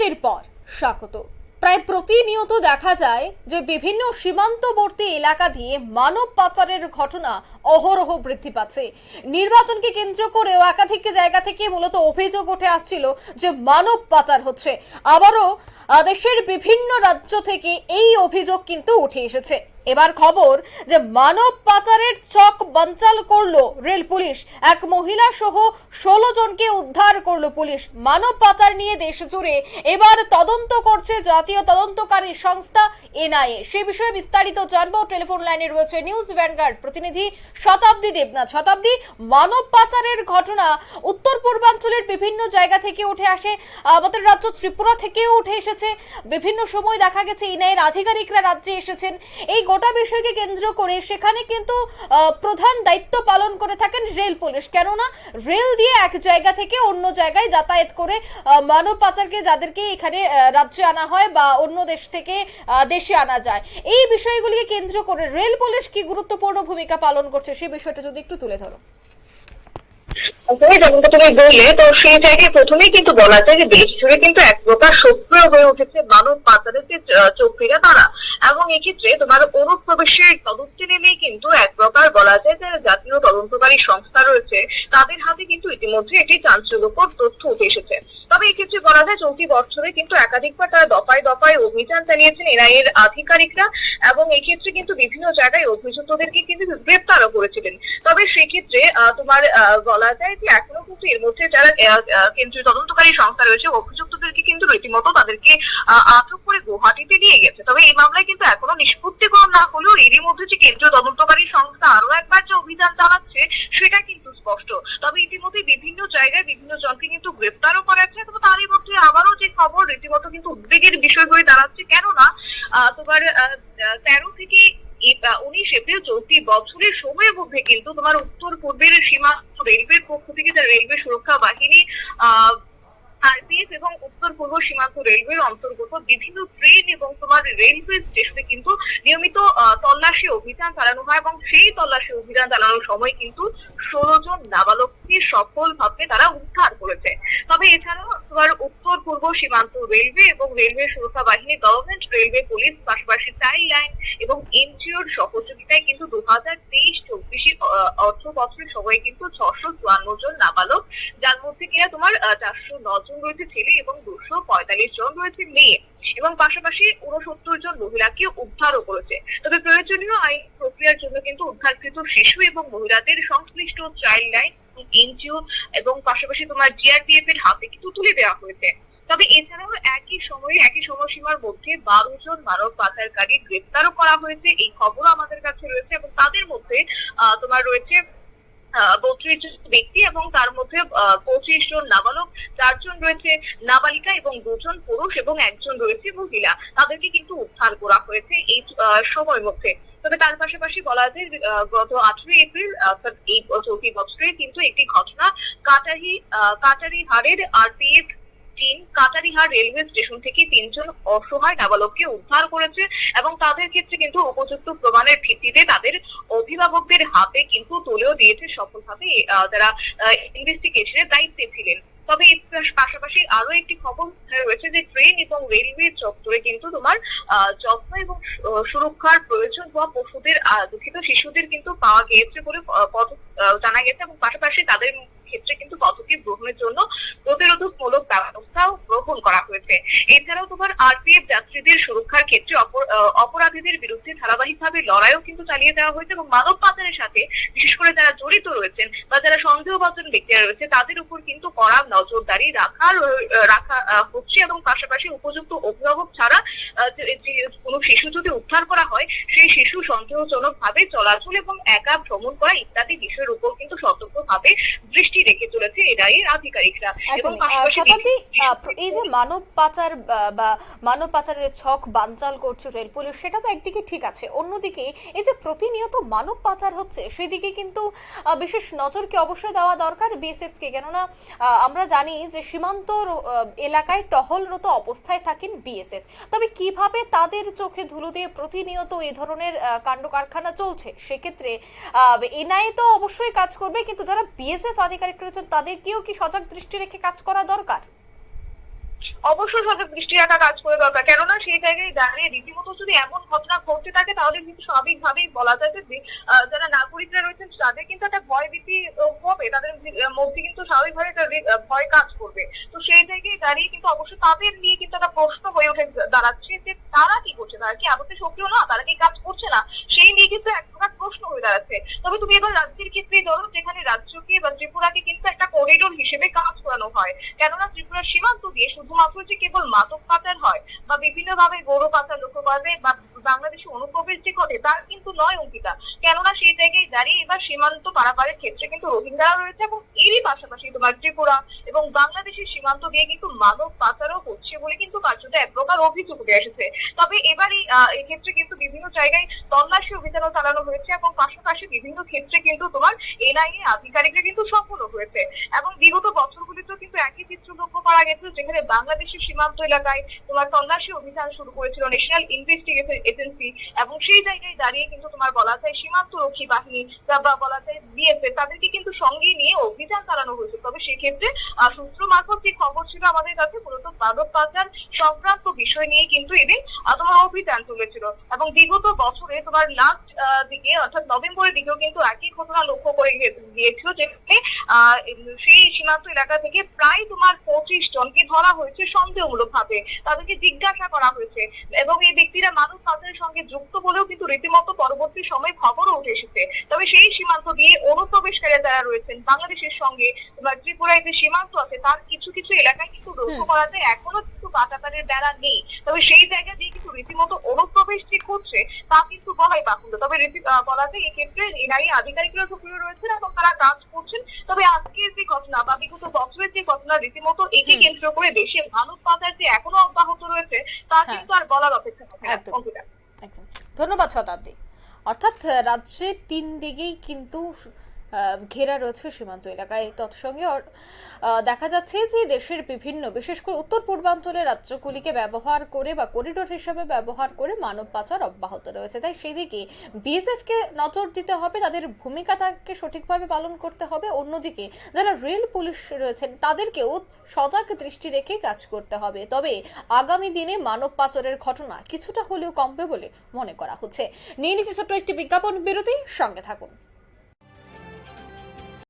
বিরতির পর, স্বাগত। প্রায় প্রতিনিয়ত দেখা যায় যে বিভিন্ন সীমান্তবর্তী এলাকা দিয়ে মানব পাচারের ঘটনা অহরহ বৃদ্ধি পাচ্ছে। নির্বাচনকে কেন্দ্র করেও একাধিক জায়গা থেকে মূলত অভিযোগ উঠে আসছিল যে মানব পাচার হচ্ছে। আবারও দেশের বিভিন্ন রাজ্য থেকে এই অভিযোগ কিন্তু উঠে এসেছে। এবার খবর যে মানব পাচারের চক বানচাল করল রেল পুলিশ। এক মহিলা সহ ষোলো জনকে উদ্ধার করল পুলিশ। মানব পাচার নিয়ে দেশ জুড়ে এবার তদন্ত করছে জাতীয় তদন্তকারী সংস্থা এনআইএ। সে বিষয়ে বিস্তারিত জানব। টেলিফোন লাইনে রয়েছে নিউজ ভ্যানগার্ড প্রতিনিধি শতাব্দী দেবনাথ। শতাব্দী, মানব পাচারের ঘটনা উত্তর পূর্বাঞ্চলের বিভিন্ন জায়গা থেকে উঠে আসে, আমাদের রাজ্য ত্রিপুরা থেকেও উঠে এসেছে। বিভিন্ন সময় দেখা গেছে, এনআইএর আধিকারিকরা রাজ্যে এসেছেন। এই গোটা বিষয়কে কেন্দ্র করে সেখানে কিন্তু প্রধান দায়িত্ব পালন করে থাকেন রেল পুলিশ। কেননা, রেল দিয়ে এক জায়গা থেকে অন্য জায়গায় যাতায়াত করে মানব পাচারকে যাদেরকে এখানে রাজ্যে আনা হয় বা অন্য দেশ থেকে দেশে আনা যায়। এই বিষয়গুলিকে কেন্দ্র করে রেল পুলিশ কি গুরুত্বপূর্ণ ভূমিকা পালন করছে সেই বিষয়টা যদি একটু তুলে ধরো। তুমি যেমনটা তুমি বললে, তো সেই জায়গায় প্রথমেই কিন্তু বলা যায় যে দেশ জুড়ে কিন্তু এক প্রকার সক্রিয় হয়ে উঠেছে মানব পাচারের যে চক্রীরা তারা। এবং এক্ষেত্রে তোমার অনুপ্রবেশের তদন্তে নেমেই কিন্তু এক প্রকার বলা যায় যে জাতীয় তদন্তকারী সংস্থা রয়েছে, তাদের হাতে কিন্তু ইতিমধ্যে একটি চাঞ্চল্যকর তথ্য উঠে এসেছে। তবে এক্ষেত্রে বলা যায় চলতি বছরে কিন্তু একাধিকবার তারা দফায় দফায় অভিযান চালিয়েছেন এনআইএর আধিকারিকরা এবং এক্ষেত্রে কিন্তু বিভিন্ন জায়গায় অভিযুক্তদেরকে কিন্তু গ্রেপ্তারও করেছিলেন। তবে সেক্ষেত্রে তোমার বলা যায় যে এখনও কিন্তু এর মধ্যে যারা কেন্দ্রীয় তদন্তকারী সংস্থা রয়েছে, অভিযুক্তদেরকে কিন্তু রীতিমতো তাদেরকে আটক করে গুয়াহাটিতে নিয়ে গেছে। তবে এই মামলায় কিন্তু এখনও নিষ্পত্তিকরণ না হলেও এরই মধ্যে যে কেন্দ্রীয় তদন্তকারী সংস্থা আরও একবার যে অভিযান চালাচ্ছে, সেটা কিন্তু স্পষ্ট। তবে ইতিমধ্যে বিভিন্ন জায়গায় বিভিন্ন জনকে কিন্তু গ্রেপ্তারও করা যাচ্ছে তবে তারই মধ্যে আবারও যে খবর রীতিমতো কিন্তু উদ্বেগের বিষয় হয়ে দাঁড়াচ্ছে। কেননা তোমার তেরো থেকে উনিশ এপ্রিল চলতি বছরের সময়ের মধ্যে কিন্তু তোমার উত্তর পূর্বের সীমা, রেলওয়ের পক্ষ থেকে যারা রেলওয়ে সুরক্ষা বাহিনী, আহ আরপিএফ এবং উত্তর পূর্ব সীমান্ত রেলওয়ের অন্তর্গত বিভিন্ন ট্রেন এবং তোমার রেলওয়ে স্টেশনে কিন্তু নিয়মিত তল্লাশি অভিযান চালানো হয় এবং সেই তল্লাশি অভিযান চালানোর সময় কিন্তু ষোলো জন নাবালককে সফলভাবে তারা উদ্ধার করেছে। তবে এছাড়াও তোমার উত্তর পূর্ব সীমান্ত রেলওয়ে এবং রেলওয়ে সুরক্ষা বাহিনী, গভর্নমেন্ট রেলওয়ে পুলিশ, পাশাপাশি চাইল্ড লাইন এবং এনজিওর সহযোগিতায় কিন্তু দু হাজার তেইশ চব্বিশের অর্থ বছরের সময়ে কিন্তু ছশো চুয়ান্ন জন নাবালক, যার মধ্যে কিনা তোমার চারশো ন জন রয়েছে ছেলে এবং দুশো পঁয়তাল্লিশ জন রয়েছে মেয়ে এবং পাশাপাশি উনসত্তর জন মহিলাকে উদ্ধারও করেছে। তবে প্রয়োজনীয় আইন প্রক্রিয়ার জন্য কিন্তু উদ্ধারকৃত শিশু এবং মহিলাদের সংশ্লিষ্ট চাইল্ড লাইন এনজিও এবং পাশাপাশি তোমার জিআরপিএফ এর হাতে কিন্তু তুলে দেওয়া হয়েছে। তবে এছাড়াও একই সময়ে, একই সময়সীমার মধ্যে বারো জন মানব পাচারকারী গ্রেপ্তারও করা হয়েছে। এই খবরও আমাদের কাছে রয়েছে এবং তাদের মধ্যে তোমার রয়েছে বত্রিশ জন ব্যক্তি এবং তার মধ্যে পঁচিশ জন নাবালক, চারজন রয়েছে নাবালিকা এবং দুজন পুরুষ এবং একজন রয়েছে মহিলা। তাদেরকে কিন্তু উদ্ধার করা হয়েছে এই সময় সময়ের মধ্যে। তবে তার পাশাপাশি বলা যায় গত আঠেরোই এপ্রিল, অর্থাৎ এই, চলতি বছরে কিন্তু একটি ঘটনা কাটারি কাটারি হারের RPF team Katihar railway station থেকে তিনজন অসহায় নাবালককে উদ্ধার করেছে এবং তাদের ক্ষেত্রে কিন্তু উপযুক্ত প্রমাণের ভিত্তিতে তাদের অভিভাবকদের হাতে কিন্তু তুলেও দিয়েছে সফলভাবে যারা ইনভেস্টিগেশনের দায়িত্বে ছিলেন। তবে পাশাপাশি আরও একটি খবর রয়েছে যে ট্রেন এবং রেলওয়ে চত্বরে কিন্তু তোমার যত্ন এবং সুরক্ষার প্রয়োজন হওয়া পশুদের দুঃখিত শিশুদের কিন্তু পাওয়া গিয়েছে বলে আহ, পদ- আহ, জানা গেছে এবং পাশাপাশি তাদের ক্ষেত্রে কিন্তু পদক্ষেপ গ্রহণের জন্য প্রতিরোধকমূলক ব্যবস্থাও গ্রহণ করা হয়েছে। এছাড়াও তোমার আরপিএফ যাত্রীদের সুরক্ষার ক্ষেত্রে অপরাধীদের বিরুদ্ধে ধারাবাহিকভাবে লড়াইও কিন্তু চালিয়ে দেওয়া হয়েছে এবং মানব পাচারের সাথে বিশেষ করে যারা জড়িত রয়েছেন বা যারা সন্দেহভাজন ব্যক্তিরা রয়েছে তাদের উপর কিন্তু কড়া নজরদারি রাখা রয়ে- আহ, রাখা হচ্ছে এবং পাশাপাশি উপযুক্ত অভিভাবক ছাড়া কোনো শিশু যদি উদ্ধার করা হয় সেই শিশু সন্দেহজনক ভাবে চলাচল এবং একা ভ্রমণ করা ইত্যাদি বিষয়ের উপর কিন্তু সতর্কভাবে দৃষ্টি রেখে চলেছে এনআইএর আধিকারিকরা। এবং পাশাপাশি এই যে মানব পাচার বা- মানব পাচারের ছক বানচাল করছে রেল পুলিশ সেটা তো একদিকে ঠিক আছে। অন্যদিকে এই যে প্রতিনিয়ত মানব পাচার হচ্ছে সেদিকে কিন্তু বিশেষ নজরকে অবশ্যই দেওয়া দরকার বিএসএফ কে কেননা আমরা জানি যে সীমান্ত এলাকায় টহলরত অবস্থায় থাকেন বিএসএফ। তবে কীভাবে তাদের চোখে ধুলো দিয়ে প্রতিনিয়ত এই ধরনের কাণ্ড কারখানা চলছে? সেক্ষেত্রে এনআইএ তো অবশ্যই কাজ করবে, কিন্তু যারা বিএসএফ আধিকারিক রয়েছেন, তাদেরকেও কি সজাগ দৃষ্টি রেখে কাজ করা দরকার? অবশ্যই সজাগ দৃষ্টি রাখা কাজ করে দরকার। কেননা সেই জায়গায় দাঁড়িয়ে রীতিমতো যদি এমন ঘটনা ঘটতে থাকে, তাহলে কিন্তু স্বাভাবিকভাবেই বলা যায় যে যারা নাগরিকরা রয়েছেন, তাদের কিন্তু একটা ভয় ভীতি হবে। তাদের মধ্যে কিন্তু স্বাভাবিকভাবে ভয় কাজ করবে। তো সেই জায়গায় দাঁড়িয়ে কিন্তু অবশ্যই তাদের নিয়ে কিন্তু একটা প্রশ্ন হয়ে উঠে দাঁড়াচ্ছে যে, তারা কি করছে? তারা কি আদতে সক্রিয় না? তারা কি কাজ করছে না? সেই নিয়ে কিন্তু এক প্রকার হয়ে দাঁড়াচ্ছে তবে তুমি এবার রাজ্যের ক্ষেত্রেই ধরো যেখানে রাজ্যকে বা ত্রিপুরাকে কিন্তু একটা করিডোর হিসেবে কাজ করানো হয়। কেননা ত্রিপুরার সীমান্ত দিয়ে শুধুমাত্র যে কেবল মাদক পাচার হয় বা বিভিন্ন ভাবে গরু পাচার লক্ষ্য করা যায় বা বাংলাদেশে অনুপ্রবেশ যে ঘটে, তার কিন্তু নয় অঙ্কিতা। কেননা সেই জায়গায় দাঁড়িয়ে এবার সীমান্ত পারাপারের ক্ষেত্রে কিন্তু রোহিঙ্গারা রয়েছে এবং এরই পাশাপাশি তোমার ত্রিপুরা এবং বাংলাদেশের সীমান্ত দিয়ে কিন্তু মাদক পাচারও হচ্ছে বলে কিন্তু কার্যত এক প্রকার অভিযোগ উঠে এসেছে। তবে এবার এই ক্ষেত্রে কিন্তু বিভিন্ন জায়গায় তল্লাশি অভিযানও চালানো হয়েছে এবং পাশাপাশি বিভিন্ন ক্ষেত্রে কিন্তু তোমার এনআইএ আধিকারিকরা কিন্তু সফল হয়েছে। এবং বিগত বছরগুলিতেও কিন্তু একই চিত্র লক্ষ্য করা গেছে, যেখানে বাংলাদেশের সীমান্ত এলাকায় তোমার তল্লাশি অভিযান শুরু করেছিল ন্যাশনাল ইনভেস্টিগেশন এজেন্সি এবং সেই জায়গায় দাঁড়িয়ে কিন্তু তোমার বলা যায় সীমান্ত রক্ষী বাহিনী বা- বলা যায় বিএসএফ তাদেরকে কিন্তু সঙ্গে নিয়ে অভিযান চালানো হয়েছে। তবে সেক্ষেত্রে সূত্র মারফত যে খবর ছিল আমাদের কাছে, মূলত মাদক পাচার সংক্রান্ত বিষয় নিয়ে কিন্তু এদিন তোমার অভিযান চলেছিল এবং বিগত বছরে তোমার লাস্ট দিকে অর্থাৎ নভেম্বরের দিকেও কিন্তু একই ঘটনা লক্ষ্য করে গিয়েছিল যেখানে সেই সীমান্ত এলাকা থেকে প্রায় তোমার পঁচিশ জনকে ধরা হয়েছে সন্দেহমূলক ভাবে তাদেরকে জিজ্ঞাসা করা হয়েছে। এবং এই ব্যক্তিরা মানব পাচারের সঙ্গে যুক্ত বলেও কিন্তু রীতিমতো পরবর্তী সময় খবরও উঠে এসেছে। তবে সেই সীমান্ত দিয়ে অনুপ্রবেশকারী যারা রয়েছেন বাংলাদেশের সঙ্গে বা ত্রিপুরায় যে সীমান্ত আছে তার কিছু কিছু এলাকায় কিন্তু লক্ষ্য। করা যায় এখনও কাটাতারের বেড়া নেই। তবে সেই জায়গা দিয়ে কিন্তু রীতিমতো অনুপ্রবেশ যে করছে তা কিন্তু বলাই বাহুল্য। তবে রীতি- বলা যায় এক্ষেত্রে এনআইএ আধিকারিকরা সক্রিয় রয়েছেন এবং তারা কাজ করছেন। তবে আজকের যে ঘটনা বা বিগত বছরের যে ঘটনা রীতিমতো একে কেন্দ্র করে দেশের মানব পাচার যে এখনও অব্যাহত রয়েছে তা হ্যাঁ। কিন্তু আর বলার অপেক্ষা রাখে না। ধন্যবাদ শতাব্দী। অর্থাৎ আহ, রাজ্যের তিন দিকেই কিন্তু ঘেরা রয়েছে সীমান্ত এলাকায়। তৎসঙ্গে দেখা যাচ্ছে যে দেশের বিভিন্ন, বিশেষ করে উত্তর পূর্বাঞ্চলের রাজ্যগুলিকে ব্যবহার করে বা করিডোর হিসেবে ব্যবহার করে মানব পাচার অব্যাহত রয়েছে। তাই সেদিকে বিএসএফ কে নজর দিতে হবে, তাদের ভূমিকা ভূমিকাটাকে সঠিকভাবে পালন করতে হবে। অন্যদিকে যারা রেল পুলিশ রয়েছেন, তাদেরকেও সজাগ দৃষ্টি রেখে কাজ করতে হবে। তবে আগামী দিনে মানব পাচারের ঘটনা কিছুটা হলেও কমবে বলে মনে করা হচ্ছে। নিয়ে নিচ্ছে ছোট্ট একটি বিজ্ঞাপন বিরতি, সঙ্গে থাকুন।